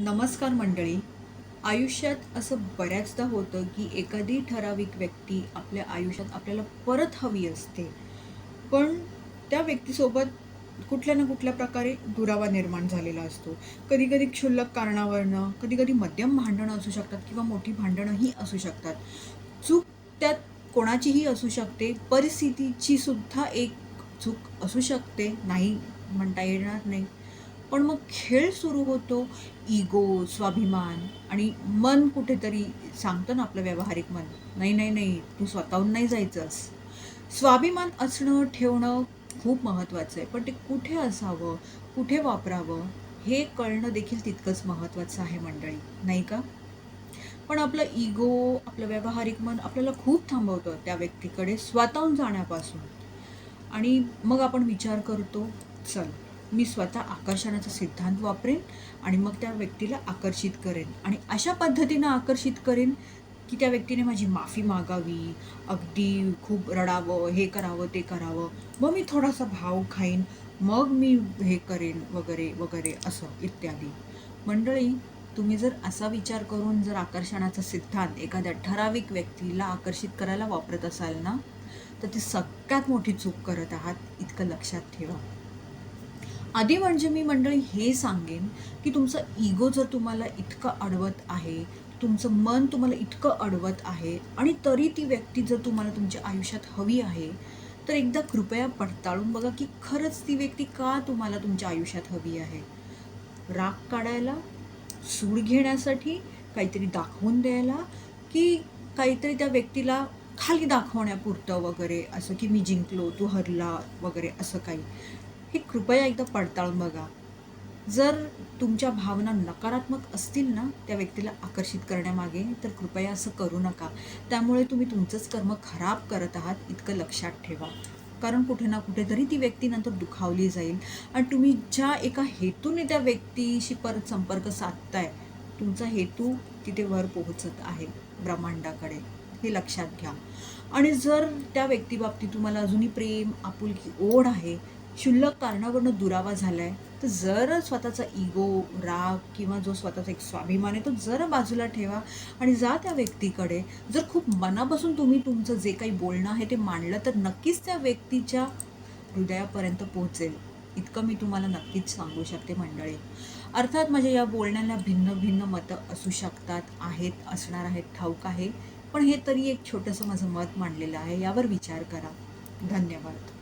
नमस्कार मंडळी. आयुष्यात असं बऱ्याचदा होतं की एखादी ठराविक व्यक्ती आपल्या आयुष्यात आपल्याला परत हवी असते. पण त्या व्यक्तीसोबत कुठल्या ना कुठल्या प्रकारे दुरावा निर्माण झालेला असतो. कधी कधी क्षुल्लक कारणावरनं कधी कधी मध्यम भांडणं असू शकतात किंवा मोठी भांडणंही असू शकतात. चूक त्यात कोणाचीही असू शकते. परिस्थितीची सुद्धा एक चूक असू शकते. नाही म्हणता येणार नाही. पण मग खेळ सुरू होतो इगो स्वाभिमान आणि मन कुठेतरी सांगतं ना आपलं व्यावहारिक मन नाही नाही नाही तू स्वतःहून नाही जायचंस. स्वाभिमान असणं ठेवणं खूप महत्त्वाचं आहे पण ते कुठे असावं कुठे वापरावं हे कळणं देखील तितकंच महत्त्वाचं आहे मंडळी नाही का? पण आपलं इगो आपलं व्यावहारिक मन आपल्याला खूप थांबवतं त्या व्यक्तीकडे स्वतःहून जाण्यापासून. आणि मग आपण विचार करतो चल मी स्वतः आकर्षणाचा सिद्धांत वापरेन आणि मग त्या व्यक्तीला आकर्षित करेन. आणि अशा पद्धतीनं आकर्षित करेन की त्या व्यक्तीने माझी माफी मागावी अगदी खूप रडावं हे करावं ते करावं. मग मी थोडासा भाव खाईन मग मी हे करेन वगैरे वगैरे असं इत्यादी. मंडळी तुम्ही जर असा विचार करून जर आकर्षणाचा सिद्धांत एखाद्या ठराविक व्यक्तीला आकर्षित करायला वापरत असाल ना तर ती सगळ्यात मोठी चूक करत आहात इतकं लक्षात ठेवा. आधी म्हणजे मी मंडळी हे सांगेन की तुमचं इगो जर तुम्हाला इतकं अडवत आहे तुमचं मन तुम्हाला इतकं अडवत आहे आणि तरी ती व्यक्ती जर तुम्हाला तुमच्या आयुष्यात हवी आहे तर एकदा कृपया पडताळून बघा की खरंच ती व्यक्ती का तुम्हाला तुमच्या आयुष्यात हवी आहे. राग काढायला सूड घेण्यासाठी काहीतरी दाखवून द्यायला की काहीतरी त्या व्यक्तीला खाली दाखवण्यापुरतं वगैरे असं की मी जिंकलो तू हरला वगैरे असं काही. हे कृपया एकदा पडताळून बघा. जर तुमच्या भावना नकारात्मक असतील ना त्या व्यक्तीला आकर्षित करण्यामागे तर कृपया असं करू नका. त्यामुळे तुम्ही तुमचंच कर्म खराब करत आहात इतकं लक्षात ठेवा. कारण कुठे ना कुठेतरी ती व्यक्ती नंतर दुखावली जाईल. आणि तुम्ही ज्या एका हेतूने त्या व्यक्तीशी परत संपर्क साधताय तुमचा हेतू तिथे वर पोहोचत आहे ब्रह्मांडाकडे. हे लक्षात घ्या. आणि जर त्या व्यक्तीबाबतीत तुम्हाला अजूनही प्रेम आपुलकी ओढ आहे क्षुल्लक कारणावरनं दुरावा झाला आहे तर जर स्वतःचा इगो राग किंवा जो स्वतःचा एक स्वाभिमान आहे तो जर बाजूला ठेवा आणि जा त्या व्यक्तीकडे. जर खूप मनापासून तुम्ही तुमचं जे काही बोलणं आहे ते मांडलं तर नक्कीच त्या व्यक्तीच्या हृदयापर्यंत पोहोचेल. इतकं मी तुम्हाला नक्कीच सांगू शकते मंडळी. अर्थात माझ्या या बोलण्याला भिन्न भिन्न मतं असू शकतात आहेत असणार आहेत ठाऊक आहे. पण हे तरी एक छोटंसं माझं मत मांडलेलं आहे यावर विचार करा. धन्यवाद.